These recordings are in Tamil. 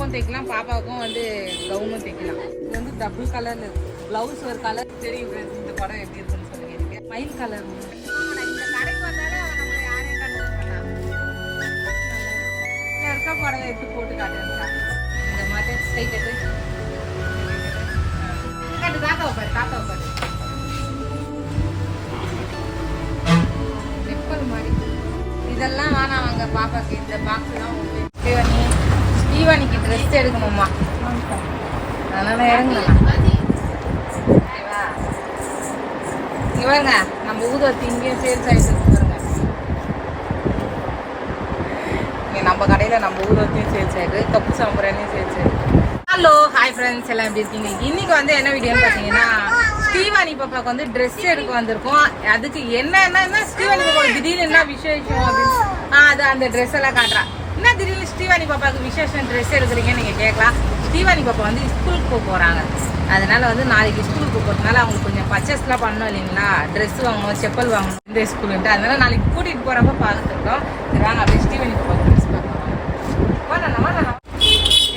டாப்பும் தைக்கலாம் பாப்பாவுக்கும் வந்து கவுனும் தைக்கலாம். இது வந்து டபுள் கலர்ல இருக்கு. பிளவுஸ் ஒரு கலர் தெரியும் இந்த படம் எப்படி இருக்குன்னு சொல்லுங்க எனக்கு. மயில் கலர் இருக்க புடவை எடுத்து போட்டு காட்டுறா இந்த மாதிரி கை கட்டு. கட்டு தாத்தா பாரு தாத்தா பாரு செப்பல் மாதிரி இதெல்லாம் வேணாம் வாங்க பாப்பாக்கு. இந்த பாக்ஸ் தான் ஸ்ரீவாணி ட்ரெஸ் எடுக்கணுமா? அதனால இறங்கலாம். ஓகேவா பாருங்க நம்ம ஊதத்தி இங்கேயும் சேல்ஸ் ஆகிட்டு பாருங்க. நம்ம கடையில் நம்ம ஊதத்தையும் சேல்ஸ் ஆகிட்டு கப்பு சாம்பிராணியும் சேல்ஸ் ஆகிட்டு ஹலோ ஹாய் ஃப்ரெண்ட்ஸ் எல்லாம் எப்படி இருக்கீங்க? இன்னைக்கு வந்து என்ன வீடியோன்னு பார்த்தீங்கன்னா ஸ்ரீவாணி பாப்பாவுக்கு வந்து ட்ரெஸ் எடுக்க வந்திருக்கோம். அதுக்கு என்ன என்ன ஸ்ரீவாணி பாப்பா திடீர்னு என்ன விசேஷம் அப்படின்னு ஆ அது அந்த ட்ரெஸ் எல்லாம் காட்டுறா. என்ன திடீர்னு தீவாணி பாப்பாவுக்கு விசேஷம் ட்ரெஸ் எடுக்கிறீங்கன்னு நீங்கள் கேட்கலாம். ஸ்ரீவாணி பாப்பா வந்து ஸ்கூலுக்கு போக போகிறாங்க அதனால் வந்து நாளைக்கு ஸ்கூலுக்கு போகிறதுனால அவங்களுக்கு கொஞ்சம் பர்ச்சேஸ்லாம் பண்ணணும் இல்லைங்களா? ட்ரெஸ் வாங்கணும் செப்பல் வாங்கணும். இந்த ஸ்கூலுன்ட்டு அதனால நாளைக்கு கூட்டிகிட்டு போகிறப்ப பார்த்துருக்கோம். சரி வாங்க அப்படியே ஸ்ரீவாணி பாப்பாவுக்கு ட்ரெஸ் பார்க்கலாம்.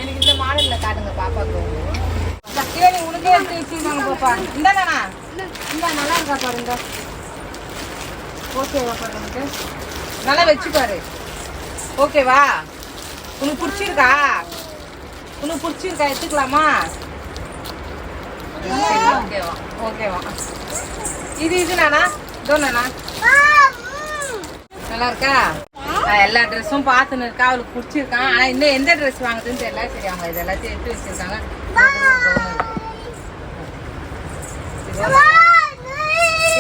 எனக்கு இந்த மாடலில் காட்டுங்க பாப்பாவுக்கு. சத்தியானி உனக்கே எடுத்து வச்சிருக்காங்க பாப்பா. இந்தாண்ணா இந்தா நல்லா இருக்கா பாருங்க. ஓகேவா பாருங்க. நல்லா வச்சுப்பாரு. ஓகேவா உனக்கு பிடிச்சிருக்கா? உனக்கு பிடிச்சிருக்கா? எடுத்துக்கலாமா? ஓகேவா? ஓகேவா. இது இது நானா? இதோ நானா? நல்லா இருக்கா எல்லா ட்ரெஸ்ஸும் பார்த்துன்னு இருக்கா? அவளுக்கு பிடிச்சிருக்கான் ஆனால் இன்னும் எந்த ட்ரெஸ் வாங்குதுன்னு தெரியல. சரி அவங்க இது எல்லாத்தையும் எடுத்து வச்சிருக்காங்க.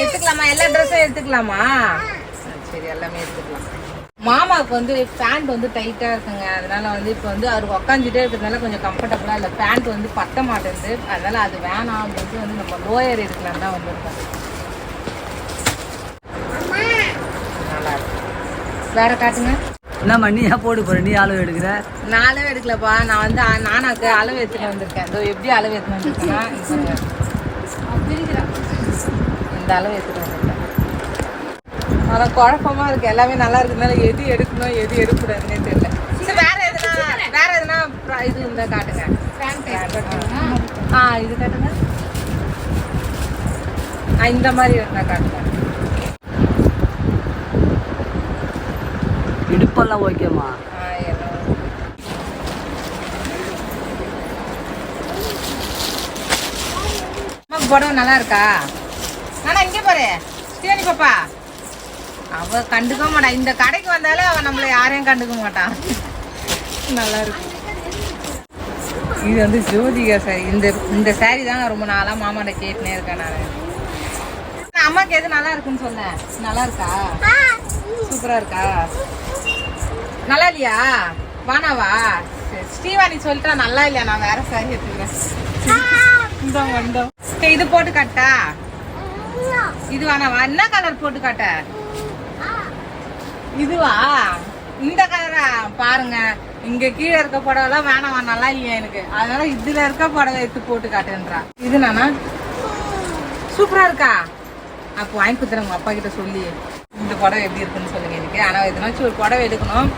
எடுத்துக்கலாமா? எல்லா ட்ரெஸ்ஸும் எடுத்துக்கலாமா? சரி எல்லாமே எடுத்துக்கலாம். மாமாவுக்கு வந்து பேண்ட் வந்து டைட்டா இருக்குங்க. அதனால வந்து இப்போ வந்து அவருக்கு உக்காந்துட்டே இருக்கிறதுனால கொஞ்சம் கம்ஃபர்டபுளா இல்லை. பேண்ட் வந்து பத்த மாட்டேங்குது அதனால அது வேணாம் அப்படின்ட்டு வந்து நம்ம லோயர் எடுக்கலாம் தான் வந்திருக்கோம். நல்லா வேற காட்டுங்க. என்னம்மா நீ ஏன் போட்டு போற? நீ அளவு எடுக்கிற? நான் அளவு எடுக்கலப்பா. நான் வந்து நானாக்கு அளவு எடுத்துட்டு வந்திருக்கேன். இதோ எப்படி அளவு எடுத்துட்டு வந்திருக்கேன்னா. இந்த அளவு எடுத்துட்டு ஆனால் குழப்பமா இருக்கு. எல்லாமே நல்லா இருக்கிறதுனால எது எடுக்கணும் எது எடுக்கக்கூடாதுன்னே தெரியல. சரி வேற எதுனா வேற எதுனா இது இருந்தா காட்டுங்க. ஆ இது காட்டுங்க. ஆ இந்த மாதிரி இருந்தா காட்டுங்க. இடுப்பெல்லாம் ஓகேம்மா. புடவை நல்லா இருக்கா? நானா இங்கே பாரு. ஸ்ரீவாணி பாப்பா. அவ கண்டுக்க மாட்டா. இந்த கடைக்கு வந்தாலே அவன் நம்மள யாரையும் கண்டுக்க மாட்டான் நல்லா இருக்கும் இது வந்து ஜோதிகா சாரி இந்த இந்த சாரி தாங்க ரொம்ப நாளாக மாமாட்ட கேட்டுனே இருக்கேன் நான். அம்மாக்கு எது நல்லா இருக்குன்னு சொன்னேன் நல்லா இருக்கா சூப்பராக இருக்கா நல்லா இல்லையா வானாவா? சரி, ஸ்ரீவாணி சொல்லிட்டா நல்லா இல்லையா நான் வேற சாரி எடுத்துக்கிறேன். சரி, இது போட்டு காட்டா இது வேணாவா என்ன கலர் போட்டு காட்ட? இதுவா? இந்த கலரா? பாருங்க. இங்க கீழே இருக்க புடவைலாம் வேணாம்? நல்லா இல்லையா எனக்கு? அதனால இதுல இருக்க புடவை எடுத்து போட்டு காட்டுன்றா. இது நானா சூப்பரா இருக்கா? அப்போ வாங்கி கொடுத்துறேன் உங்க அப்பா கிட்ட சொல்லி. இந்த புடவை எப்படி இருக்குன்னு சொல்லுங்க எனக்கு. ஆனா எதுனாச்சும் ஒரு புடவை எடுக்கணும்.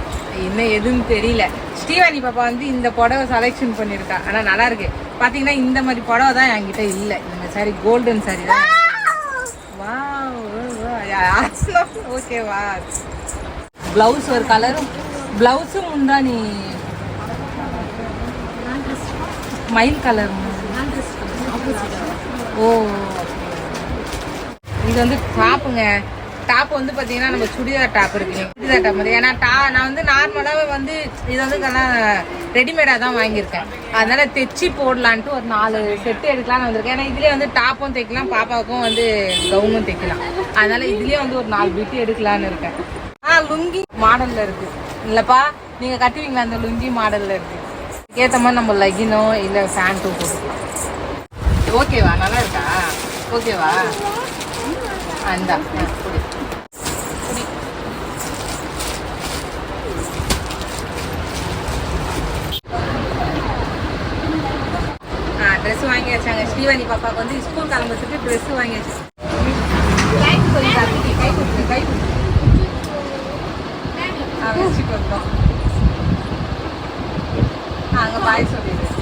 இன்னும் எதுன்னு தெரியல. ஸ்ரீவாணி பாப்பா வந்து இந்த புடவை செலெக்ஷன் பண்ணியிருக்கா. ஆனா நல்லா இருக்கு. பாத்தீங்கன்னா இந்த மாதிரி புடவை தான் என்கிட்ட இல்ல. இந்த சாரி கோல்டன் சாரி தான். ஓகேவா ப்ளவுஸ் ஒரு கலரும் ப்ளவுஸும் உண்டா நீ? மயில் கலர் ஓ. இது வந்து டாப்புங்க டாப் வந்து பார்த்தீங்கன்னா நம்ம சுடிதார் டாப் இருக்குங்க சுடிதார் டாப் மாதிரி. ஏன்னா டா நான் வந்து நார்மலாகவே வந்து இது வந்து நல்லா ரெடிமேடாக தான் வாங்கியிருக்கேன். அதனால் தைச்சி போடலான்ட்டு ஒரு நாலு செட்டு எடுக்கலாம்னு வந்திருக்கேன். ஏன்னா இதுலேயே வந்து டாப்பும் தைக்கலாம் பாப்பாவுக்கும் வந்து கவுனும் தைக்கலாம். அதனால் இதுலேயே வந்து ஒரு நாலு பிட்டு எடுக்கலான்னு இருக்கேன். ஆ லுங்கி மாடலில் இருக்கு. இல்லைப்பா நீங்கள் கட்டுவீங்களா அந்த லுங்கி மாடலில் இருக்கு? ஏற்ற மாதிரி நம்ம லெகினோ இல்லை பேண்ட்டோ போட்டுக்கலாம். ஓகேவா நல்லா இருக்கா? ஓகேவா அந்த ஆ ட்ரெஸ் வாங்கி வச்சாங்க. ஸ்ரீவாணி பாப்பாவுக்கு வந்து ஸ்கூல் கிளம்புறதுக்கு ட்ரெஸ் வாங்கி வச்சாங்க. கை கொடுத்து கை கொடுத்து கை கொடுத்து ஆ வச்சுட்டு வந்தோம்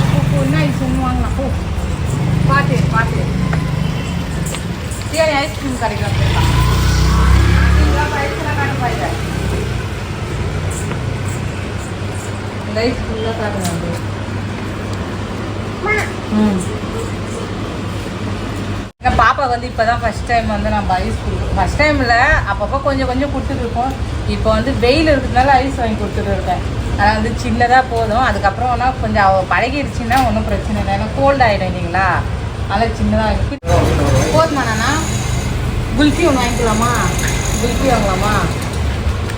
சொல்லிடு என்ன ஐஸ் ஒன்று வாங்கலாம் போ பாட்டு பாட்டு சரி ஐஸ்கிரீம் கடைக்கு வந்துருக்கான் இந்த ஐஸ் ஃபுல்லாக காட்டுங்க ம் எங்க பாப்பா வந்து இப்போ தான் ஃபர்ஸ்ட் டைம் வந்து நம்ம ஐஸ் கொடுக்குறோம் ஃபர்ஸ்ட் டைமில் அப்பப்போ கொஞ்சம் கொஞ்சம் கொடுத்துட்டுருக்கோம் இப்போ வந்து வெயில் இருக்கிறதுனால ஐஸ் வாங்கி கொடுத்துட்டு இருக்கேன். அதனால் வந்து சின்னதாக போதும். அதுக்கப்புறம் ஆனால் கொஞ்சம் அவ பழகிடுச்சுன்னா ஒன்றும் பிரச்சனை இல்லை. ஏன்னா கோல்ட் ஆகிடும் இல்லைங்களா? அதனால் சின்னதாக இருக்குது போதுமா குல்ஃபி ஒன்று வாங்கிக்கலாமா குல்ஃபி வாங்கலாமா?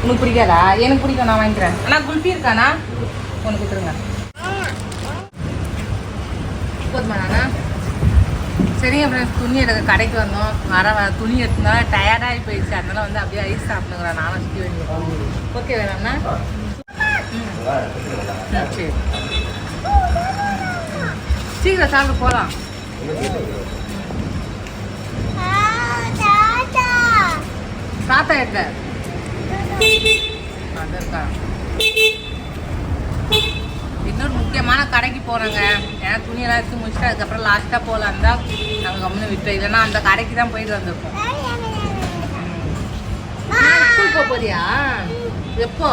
உனக்கு பிடிக்காதா? எனக்கு பிடிக்கும் நான் வாங்கிக்கிறேன். ஆனால் குல்ஃபி இருக்காண்ணா? ஒன்று கொடுத்துருங்க. போதுமாண்ணா நானா சரிங்க அப்புறம் துணி எடுக்க கடைக்கு வந்தோம். வர வர துணி எடுத்தனால டயர்டாகி போயிடுச்சு. அதனால வந்து அப்படியே ஐஸ் சாப்பிடுங்கிறேன் நானும் சுற்றி வேண்டியிருக்கோம் ஓகே வேணாண்ணா சீக்கிரம் சாப்பிட்டு போகலாம் தாத்தா இருக்கா இன்னொரு முக்கியமான கடைக்கு போகிறோங்க ஏன்னா துணியெல்லாம் எடுத்து முடிச்சுட்டு அதுக்கப்புறம் லாஸ்ட்டாக போகலான் தான் நாங்கள் கம்முன்னு விட்டோம். இல்லைன்னா அந்த கடைக்கு தான் போயிட்டு வந்திருக்கோம். ஸ்கூல் போக போறியா? எப்போ?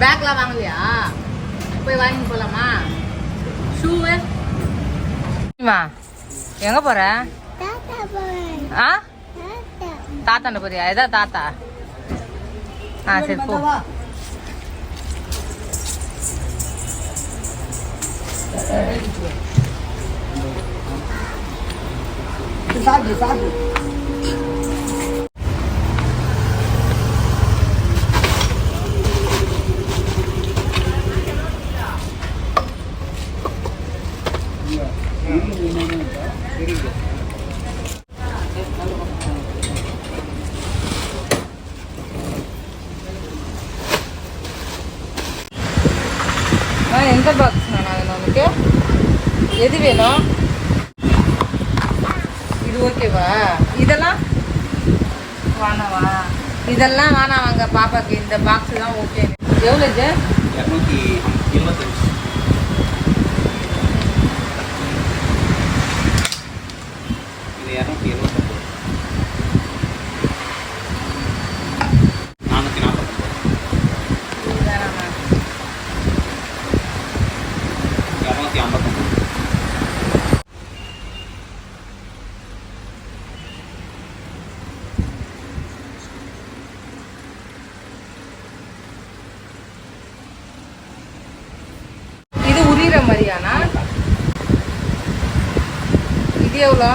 பேக்லாம் வாங்கலையா? போய் வாங்கி போகலாமா ஷூவு எங்கே போகிற ஆ? தாத்தாண்ட போறியா? எதா தாத்தா. ஆ சரி போ. சாப்பிடு சாப்பிடு ஆ எந்த பாக்ஸ் வேணும் வேணும் உனக்கு எது வேணும். இது ஓகேவா? இதெல்லாம்? வேணாவா இதெல்லாம் வேணாம் வாங்க. பாப்பாக்கு இந்த பாக்ஸ் தான் ஓகே எவ்வளோ இது? இரநூத்தி இருபத்தஞ்சு இது இரநூத்தி எழுபத்தொம்பது நானூற்றி நாற்பத்தொம்பது இது வேணாமா இரநூத்தி ஐம்பத்தொம்பது இது உரியிற மாதிரியானா இது எவ்வளோ?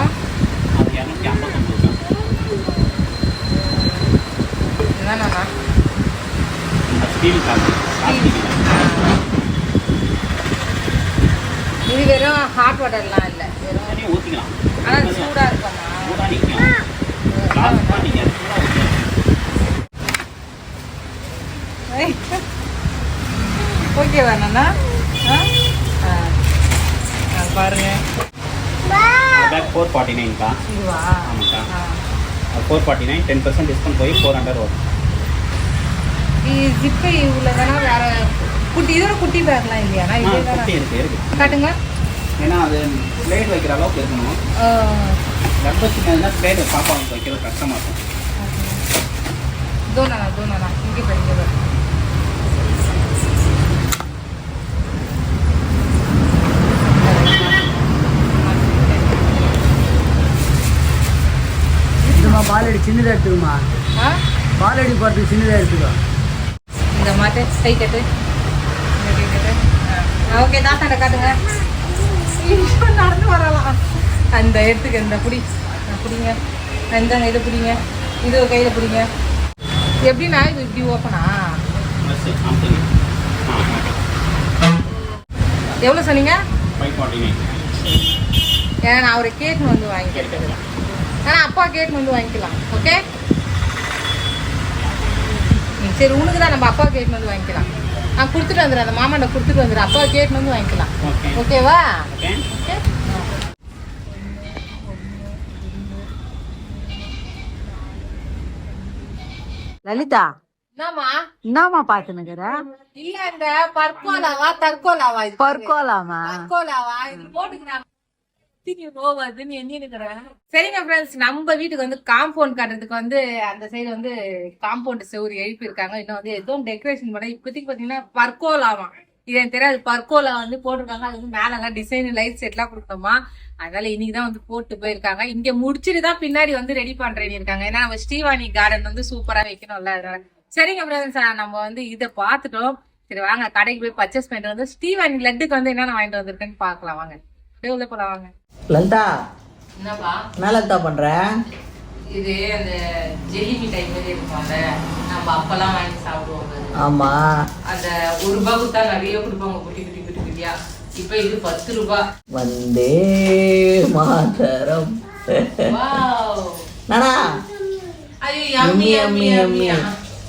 பிளாஸ்டிக் இது வெறும் ஹாட் வாட்டர்லாம் இல்லை. வெறும் ஆனால் சூடாக இருக்கும்ண்ணா சூடாக நிற்கும் லாஸ்ட் நீங்கள் சூடாக ஊற்றலாம் ஓகே வேணாண்ணா ஆ ஆ. ஆ, பாருங்க. பேக் ஃபோர் ஃபார்ட்டி நைன்க்கா ஆமாக்கா. Four forty nine ten percent discount போய் ஃபோர் ஹண்ட்ரட் வரும். ஜிப்பு இவ்வளோ வேற குட்டி இதோட குட்டி பேக்லாம் இதே குட்டி தானே இருக்கு இருக்கு. காட்டுங்க. ஏன்னா அது பிளேட் வைக்கிற அளவுக்கு இருக்கணும். பிளேட் பாப்பாவுக்கு வைக்கிறது கஷ்டமாக இருக்கும். தோனாண்ணா தோனாண்ணா இங்கே பாரு இதுமா பாலடி சின்னதாக எடுத்துக்குமா. ஆ? பாலடி போகிறதுக்கு சின்னதாக எடுத்துக்கோ. இந்த மாட்டு கை கட்டு. ஓகே தாத்தாண்ட காட்டுங்க. நடந்து வரலாம். அந்த எடுத்துக்க இந்த புடி. பிடிங்க. இந்த இதை பிடிங்க. இது ஒரு கையில் பிடிங்க. எப்படிண்ணா இது இப்படி ஓப்பனா எவ்வளோ சொன்னீங்க? ஏன்னா நான் அவரை கேட்டுன்னு வந்து வாங்கிக்கிறேன் ஆனால் அப்பா கேட்டுன்னு வந்து வாங்கிக்கலாம். ஓகே சரி உனக்கு தான் நம்ம அப்பா கேட்டுன்னு வந்து வாங்கிக்கலாம். நான் கொடுத்துட்டு வந்துடுறேன் அந்த மாமாண்ட கொடுத்துட்டு வந்துடுறேன் அப்பா கேட்டுன்னு வந்து வாங்கிக்கலாம். ஓகே ஓகேவா ஓகே ஓகே லலிதா என்னம்மா? என்னம்மா பாத்துனுக்குற இல்ல இந்த பர்கோலாவா? தற்கோலாவா இது பர்கோலாமா போட்டுக்கிறாங்க. சரிங்க ஃப்ரெண்ட்ஸ் நம்ம வீட்டுக்கு வந்து காம்பவுண்ட் கட்டுறதுக்கு வந்து அந்த சைடு வந்து காம்பவுண்ட் செவுரு எழுப்பி இருக்காங்க இன்னும் வந்து எதுவும் டெக்கரேஷன் பண்ண இப்போதைக்கு பார்த்தீங்கன்னா பர்கோலாமா இது எனக்கு தெரியாது பர்கோலா வந்து போட்டிருக்காங்க. அது வந்து மேலெல்லாம் டிசைன் லைட் செட்லாம் கொடுத்தோமா அதனால இன்னைக்கு தான் வந்து போட்டு போயிருக்காங்க. இங்க முடிச்சுட்டு தான் பின்னாடி வந்து ரெடி பண்றேன்னு இருக்காங்க. ஏன்னா நம்ம ஸ்ரீவாணி கார்டன் வந்து சூப்பரா வைக்கணும்ல அதனால. சரிங்க ஃப்ரெண்ட்ஸ் நம்ம வந்து இதை பார்த்துட்டோம். சரி வாங்க கடைக்கு போய் பர்ச்சேஸ் பண்ணிட்டு வந்து ஸ்ரீவாணி லட்டுக்கு வந்து என்னென்ன வாங்கிட்டு வந்திருக்கேன்னு பார்க்கலாம். வாங்க. அப்படியே உள்ள போலாம் வாங்க. லலிதா என்னப்பா? என்ன லலிதா பண்ற? இது அந்த ஜெல்லி மிட்டாய் மாதிரி இருக்கும்ல நம்ம அப்பெல்லாம் வாங்கி சாப்பிடுவோம். ஆமா. அந்த ஒரு ரூபாய் கொடுத்தா நிறைய கொடுப்பாங்க குட்டி குட்டி குட்டி குட்டியா. இப்ப இது பத்து ரூபாய் வந்தே மாதரம். வாவ். நானா? ஐயோ yummy, எம்மி yummy. எம்மி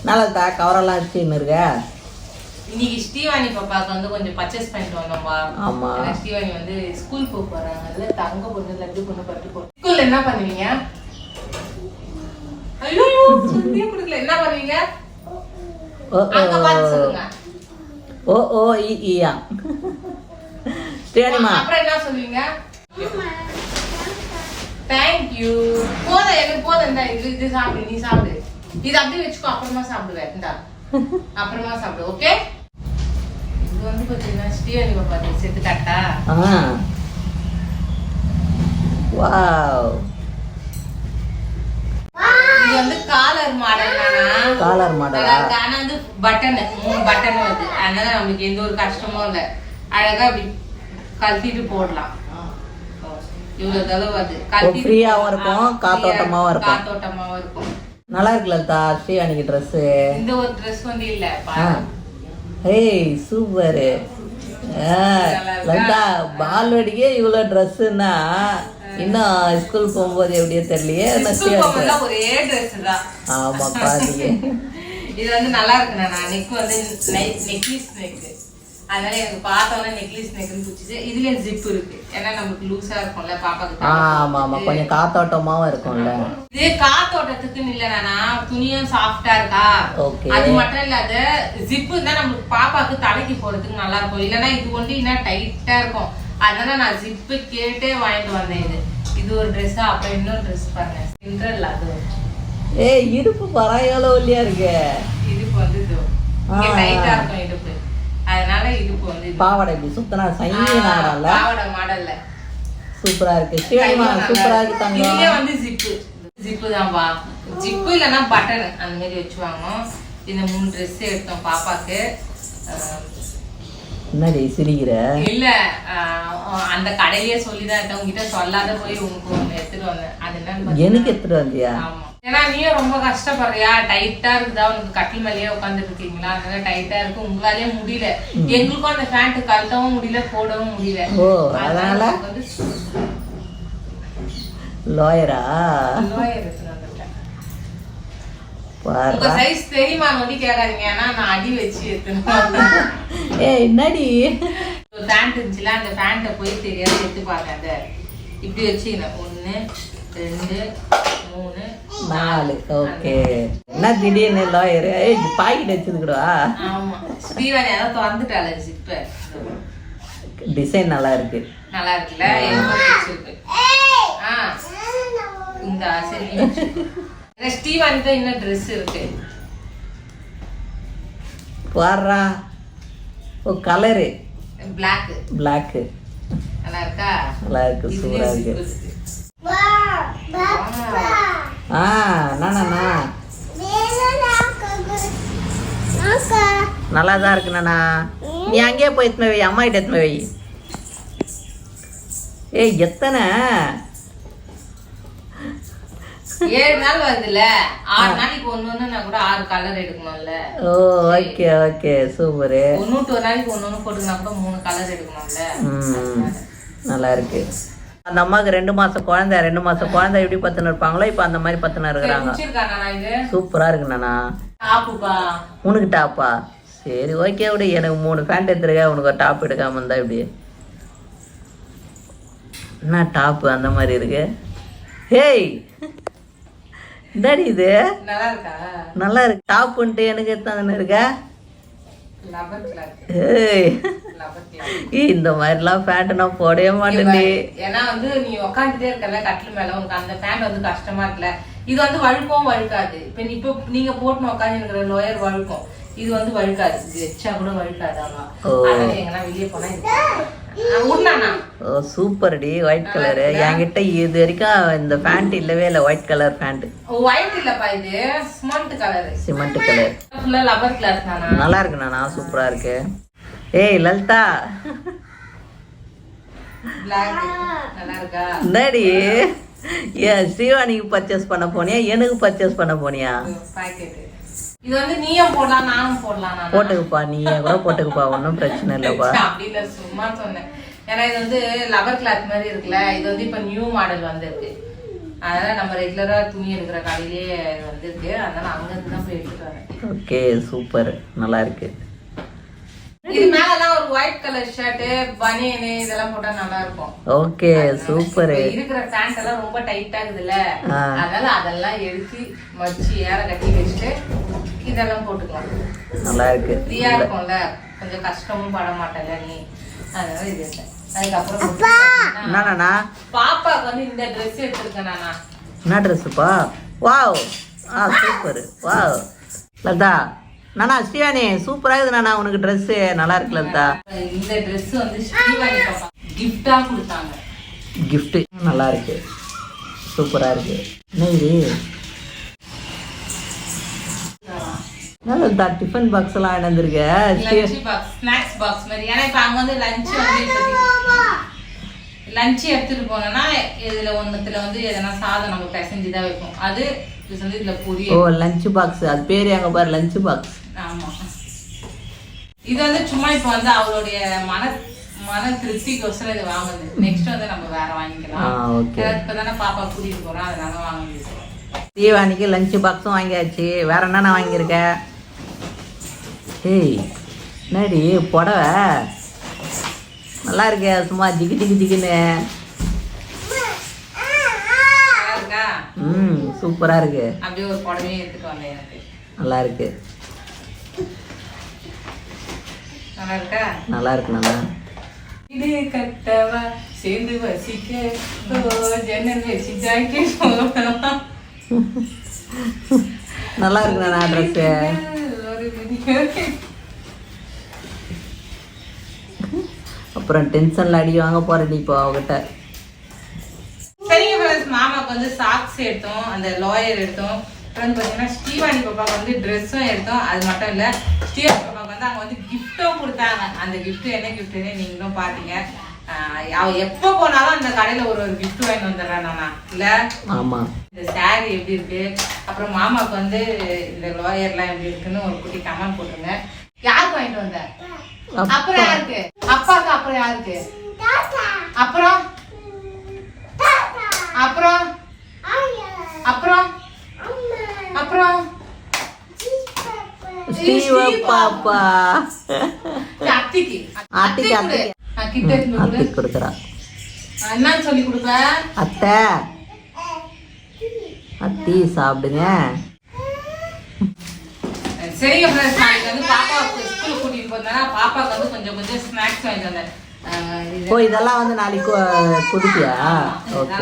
நல்லதா கவரெல்லாம் வச்சுன்னு இருக்க? இன்னைக்கு ஸ்ரீவாணி பாப்பாக்கு வந்து கொஞ்சம் பர்ச்சேஸ் பண்ணிட்டு வந்தோம்பா ஆமா. ஸ்ரீவாணி வந்து ஸ்கூல் போக போறாங்க. அதுல தங்க பொண்ணு லட்டு பொண்ணு பட்டு போ ஸ்கூல்ல என்ன பண்ணுவீங்க? ஐயோ சொல்லியே கொடுக்கல. என்ன பண்ணுவீங்க? ஓ அங்க பார்த்து சொல்லுங்க. ஓ ஓ இ ஸ்ரீயானிமா அப்புறம் என்ன சொல்லுவீங்க? தேங்க் யூ போதும் எனக்கு போதும். இந்த இது இது சாப்பிடு நீ சாப்பிடு. இது அப்படியே வச்சுக்கோ அப்புறமா சாப்பிடுவேன். இந்தா. அப்புறமா சாப்பிடு ஓகே இது வந்து பாப்பா சேர்த்து கட்டா ஆ. வாவ். இது வந்து காலர் மாடல் காலர் மாடலா ஆனா வந்து பட்டன் மூணு பட்டன் வருது. அதனால நமக்கு எந்த ஒரு கஷ்டமும் இல்லை. அழகா அப்படி கழட்டிட்டு போடலாம். இவ்வளவு தடவை வருது. கழட்டிட்டு ஃப்ரீயாவும். இருக்கும், காத்தோட்டமாவும் இருக்கும். காத்தோட்டமாவும் இருக்கும். நல்லா இருக்கு லலிதா? ஸ்ரீயானிக்கு ட்ரெஸ்ஸு இந்த ஒரு ட்ரெஸ் வந்து இல்ல. ஏய் சூப்பரு. லலிதா பால்வடிக்கே இவ்வளோ ட்ரெஸ்ஸுன்னா இன்னும் ஸ்கூல் போகும்போது எப்படியோ தெரியலையே என்ன ஸ்கூல் போகும்போதெல்லாம் ஒரே ட்ரெஸ் தான். ஆமா பாருங்க. இது வந்து நல்லா இருக்கு நான் நெக் வந்து நெக்லஸ் நெக் அதனால எனக்கு பார்த்தோன்னே நெக்லஸ் நெக்னு பிடிச்சிச்சு. இதுல ஜிப் இருக்கு. ஏன்னா நமக்கு லூசா இருக்கும்ல பாப்பாக்கு ஆமா ஆமா. கொஞ்சம் காத்தோட்டமாவும் இருக்கும்ல. இது காத்தோட்டத்துக்குன்னு இல்ல நானா. துணியும் சாஃப்டா இருக்கா? அது மட்டும் இல்லாத ஜிப்பு தான் நம்மளுக்கு பாப்பாக்கு தலைக்கு போறதுக்கு நல்லா இருக்கும் இல்லைன்னா இது ஒண்டி இன்னும் டைட்டா இருக்கும். அதனால நான் ஜிப்பு கேட்டே வாங்கிட்டு வந்தேன் இது. இது ஒரு ட்ரெஸ்ஸா அப்புறம் இன்னொரு ட்ரெஸ் பாருங்க சிண்ட்ரல் அது. ஏய் இடுப்பு பரவாயில்ல ஒல்லியா இருக்கு? இடுப்பு வந்து இது. டைட்டா இருக்கும் இடுப்பு. அதனால இடுப்பு வந்து இது. பாவாடை இப்படி சுத்தினா சைனி நாடம்ல பாவாடை மாடல்ல. சூப்பரா இருக்கு. ஸ்ரீயானிமா சூப்பரா இருக்கு இதுலயே தங்கம். வந்து ஜிப்பு ஜிப்பு தான்பா. ஜிப்பு இல்லைன்னா பட்டன் அந்த மாதிரி வச்சுவாங்க. இந்த மூணு ட்ரெஸ் எடுத்தோம் பாப்பாக்கு. என்னடி சிரிக்கிற? இல்ல. அந்த கடையிலேயே சொல்லிதான் எடுத்தேன் உங்ககிட்ட சொல்லாத போய் உனக்கு ஒண்ணு எடுத்துட்டு வந்தேன். அது பாத்தீங்கன்னா- எனக்கு எடுத்துட்டு வந்தியா? ஆமா. ஏன்னா நீயும் ரொம்ப கஷ்டப்படுறியா? டைட்டா இருக்குதா? உனக்கு கட்டில் மேலேயே உட்காந்துட்டு இருக்கீங்களா அதனால டைட்டா இருக்கு. உங்களாலேயே முடியல. எங்களுக்கும் அந்த பேண்ட் கழட்டவும் முடியல போடவும் முடியல. அதனால லாயரா பாரு சைஸ் தெரியுமா? வந்து கேட்காதீங்க. ஏன்னா நான் அடி வச்சு ஏய் என்னடி? பேண்ட் இருந்துச்சுல அந்த பேண்ட்டை போய் தெரியாத எடுத்து பாருங்க இப்படி வச்சுக்கிறேன் ஒண்ணு ரெண்டு மூணு. நாலு. ஓகே. என்ன திடீர்னு லாயர் ஏய் பாக்கெட் வச்சுருக்குடா ஆமா. ஸ்ரீவாணி அதான் திறந்துட்டால ஜிப்ப டிசைன் நல்லா இருக்கு. நல்லா இருக்குல்ல? ஆ. இந்த சரி ஸ்ரீவாணி தான் இன்னும் ட்ரெஸ் இருக்கு. பாடுறா. ஓ கலரு பிளாக் பிளாக்கு நல்லா இருக்கா? நல்லா இருக்கு. சூப்பரா இருக்கு. ஆ. ஆ நானா நல்லா தான் இருக்கு நானா. நீ அங்கேயே போய் எத்தனை வை அம்மா கிட்ட எத்தனை வை. ஏய் எத்தனை? ஏழு நாள் வருதுல்ல? ஆறு நாளைக்கு ஒண்ணு ஒண்ணுனா கூட ஆறு கலர் எடுக்கணும்ல. Oh okay okay super. ஒண்ணு ஒரு நாளைக்கு ஒண்ணு ஒண்ணு போட்டுக்கினா கூட மூணு கலர் எடுக்கணும்ல. நல்லா இருக்கு. அந்த அம்மாவுக்கு ரெண்டு மாசம் குழந்தை ரெண்டு மாசம் குழந்தை எப்படி பத்துன்னு இருப்பாங்களோ இப்போ அந்த மாதிரி பத்துன்னு இருக்கிறாங்க. சூப்பரா இருக்கு நானா. ஆப்புப்பா உனக்கு டாப்பா? சரி ஓகே விடு. எனக்கு மூணு பேண்ட் எடுத்துருக்க உனக்கு ஒரு டாப் எடுக்காம இருந்தா இப்படி என்ன டாப்பு அந்த மாதிரி இருக்கு? ஹேய் இந்தாடி இது. நல்லா இருக்கா. நல்லா இருக்கு டாப்புன்ட்டு எனக்கு எத்தான்னு இருக்க லவர் கிளாஸ் ஏய் லவர் கிளாஸ் ஏய், இந்த மாதிரிலாம் பேண்ட் நான் போடவே மாட்டேன்டி. ஏன்னா வந்து நீ உக்காந்துட்டே இருக்கல கட்டில் மேல உனக்கு அந்த பேண்ட் வந்து கஷ்டமா இருக்குல்ல. இது வந்து வழுக்கவும் வழுக்காது. இப்ப நீ இப்போ நீங்க போட்டு உட்காந்து இருக்கிற லோயர் வழுக்கும். இது வந்து வழுக்காது. இது வச்சா கூட வழுக்காது ஆமா. அதனால எங்கன்னா வெளியே போனா ஓ சூப்பர்டி ஒயிட் கலரு என்கிட்ட இது வரைக்கும் இந்த பேண்ட் இல்லவே இல்லை ஒயிட் கலர் பேண்ட் ஒயிட் இல்லப்பா இது. ஸ்மண்ட் கலர் சிமெண்ட் கலர் ஃபுல்லா லவர் கிளாஸ் தானா? நல்லா இருக்கு நானா சூப்பரா இருக்கு. ஏய் லலிதா. இந்தாடி. ஏன் ஸ்ரீவாணிக்கு பர்ச்சேஸ் பண்ண போனியா? எனக்கு பர்ச்சேஸ் பண்ண போனியா? பாக்கெட் இது வந்து நீயும் போடலாம் நானும் போடலாம் நானா? போட்டுக்குப்பா நீயே கூட போட்டுக்குப்பா ஒன்றும் பிரச்சனை இல்லைப்பா. அப்படி இல்ல சும்மா சொன்னேன். ஏன்னா இது வந்து லவர் கிளாத் மாதிரி இருக்குல்ல இது வந்து இப்ப நியூ மாடல் வந்திருக்கு. அதனால நம்ம ரெகுலரா துணி எடுக்கிற கடையிலேயே வந்திருக்கு. அதனால அங்க இருந்து தான் போய் எடுத்துட்டு வரேன் ஓகே சூப்பர் நல்லா இருக்கு. இது ஒயிட் கலர் ஷர்ட் பனியனு இதெல்லாம் போட்டா நல்லா இருக்கும் ஓகே சூப்பர். இருக்கிற பேண்ட் எல்லாம் ரொம்ப டைட்டா இருக்குதுல்ல ஆ. அதனால அதெல்லாம் எடுத்து வச்சு ஏற கட்டி வச்சுட்டு இதெல்லாம் போட்டுக்கலாம். நல்லா இருக்கு ஃப்ரீயா இருக்கும்ல? கொஞ்சம் கஷ்டமும் பட மாட்டல நீ? அதனால இது. அதுக்கப்புறம் பாப்பாக்கு வந்து இந்த ட்ரெஸ் எடுத்திருக்கேன் நானா. என்ன ட்ரெஸ்ஸுப்பா வாவ் ஆ சூப்பர். வாவ் லதா நானா ஸ்ரீவாணி சூப்பராக இருக்குது நானா உனக்கு ட்ரெஸ்ஸு நல்லா இருக்கு லதா இந்த Dress வந்து கிஃப்டா கொடுத்தாங்க. கிஃப்ட்டு நல்லா இருக்கு. சூப்பராக இருக்கு. லதா டிஃபன் பாக்ஸ் எல்லாம் இணைந்திருக்க ஸ்நாக்ஸ் பாக்ஸ் மாதிரி. ஏன்னா இப்ப அங்க வந்து லஞ்ச் வந்து லஞ்ச் எடுத்துட்டு போனோம்னா இதுல ஒண்ணுத்துல வந்து எதனா சாதம் நம்ம பிசைஞ்சு தான் வைப்போம். அது ஓ லஞ்ச் பாக்ஸ் அது பேர் எங்க பாரு லஞ்ச் பாக்ஸ் ஆமா. இது வந்து சும்மா இப்ப வந்து அவளுடைய மன மன திருப்திக்கோசரம் இது வாங்குது. நெக்ஸ்ட் வந்து நம்ம வேற வாங்கிக்கலாம். okay. ஏன்னா இப்பதானே பாப்பா கூட்டிட்டு போறோம் அதனால வாங்குது தீவானிக்கு லஞ்ச் பாக்ஸும் வாங்கியாச்சு. வேற என்னென்ன வாங்கியிருக்க? ஏய் என்னடி புடவை? நல்லா இருக்கே சும்மா ஜிகி ஜிகி ஜிகின்னு நல்லா இருக்கா ம் சூப்பராக இருக்கு. அப்படியே ஒரு புடவையும் எடுத்துட்டு வந்தேன் எனக்கு. நல்லா இருக்கு. நல்லா இருக்கா? நல்லா இருக்கு நல்லா. இது கட்டவா சேர்ந்து வசிக்க ஜன்னல் வச்சு ஜாக்கெட்? நல்லா இருக்கு நானா ட்ரெஸ்ஸு. அப்புறம் டென்ஷனில் அடி வாங்க போகிறேன் இப்போ அவகிட்ட. மாமாக்கு வந்து சாக்ஸ் எடுத்தோம் அந்த லாயர் எடுத்தோம். அப்புறம் வந்து பார்த்தீங்கன்னா ஸ்ரீவாணி பாப்பாக்கு வந்து ட்ரெஸ்ஸும் எடுத்தோம். அது மட்டும் இல்லை ஸ்ரீவாணி பாப்பாக்கு வந்து அவங்க வந்து கிஃப்ட்டும் கொடுத்தாங்க. அந்த gift என்ன கிஃப்ட்னு நீங்களும் பார்த்தீங்க எப்போ போனாலும் அந்த கடையில் ஒரு ஒரு gift வாங்கி வந்துடுறேன் நானா இல்லை? ஆமாம் இந்த saree எப்படி இருக்கு? அப்புறம் மாமாக்கு வந்து இந்த லோயர்லாம் எப்படி இருக்குன்னு ஒரு குட்டி கமெண்ட் போட்டுருங்க. யாருக்கு வாங்கிட்டு வந்த? அப்புறம் யாருக்கு? அப்பாக்கு அப்புறம் யாருக்கு? அப்புறம்? அப்புறம்? அப்புறம்? அப்புறம்? பாப்பா. அத்திக்கு. அத்திக்கு. அத்திக்கு. கொடுக்குறா. சொல்லி கொடுப்ப? அத்தை. அத்தி சாப்பிடுங்க. சரிங்க ஃப்ரெண்ட்ஸ் நாளைக்கு வந்து பாப்பாவுக்கு ஸ்கூலுக்கு பாப்பாவுக்கு வந்து கொஞ்சம் கொஞ்சம் ஸ்நாக்ஸ் வாங்கிட்டு வந்தேன். ஆ, இது- ஓ இதெல்லாம் வந்து நாளைக்கு இதுதான் ஓகே.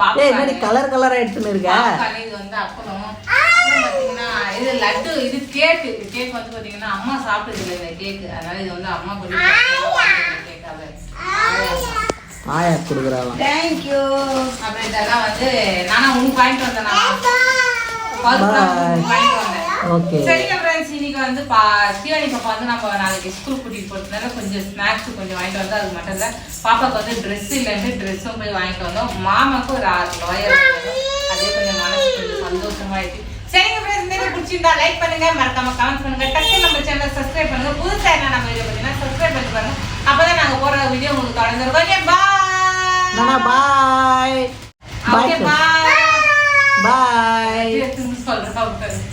பாப்கார்ன். என்னடி கலர் கலரா எடுத்துன்னு இருக்க? இது வந்து. அப்புறம் இது லட்டு இது கேக் கேக் வந்து பாத்தீங்கன்னா அம்மா சாப்பிட்டது இல்லை இந்த கேக் அதனால இது வந்து அம்மா கொஞ்சம் கேக்காக ஆயா. கொடுக்குறாளாம். அப்புறம் இதெல்லாம் வந்து நானா உனக்கு வாங்கிட்டு வந்தேன்? நான் ஓகே சரிங்க வந்து பா சிவானி பாப்பா வந்து நம்ம நாளைக்கு ஸ்கூல் கூட்டிட்டு போறதுனால கொஞ்சம் ஸ்நாக்ஸ் கொஞ்சம் வாங்கிட்டு வந்தோம் அது மட்டும் இல்ல. பாப்பாக்கு வந்து ட்ரெஸ் இல்லைன்னு ட்ரெஸ்ஸும் போய் வாங்கிட்டு வந்தோம். மாமாக்கு ஒரு லாயர் அதே கொஞ்சம் மனசு கொஞ்சம் சந்தோஷமாயிடுச்சு சரிங்க ஃப்ரெண்ட்ஸ் இந்த வீடியோ பிடிச்சிருந்தா லைக் பண்ணுங்க. மறக்காம கமெண்ட் பண்ணுங்க. டக்கு நம்ம சேனல் சப்ஸ்கிரைப் பண்ணுங்க. புதுசா என்ன நம்ம வீடியோ பார்த்தீங்கன்னா சப்ஸ்கிரைப் பண்ணி பாருங்க. அப்பதான் நாங்க போற வீடியோ உங்களுக்கு தொடர்ந்து okay bye bye okay bye பாய் பாய் சொல்றேன்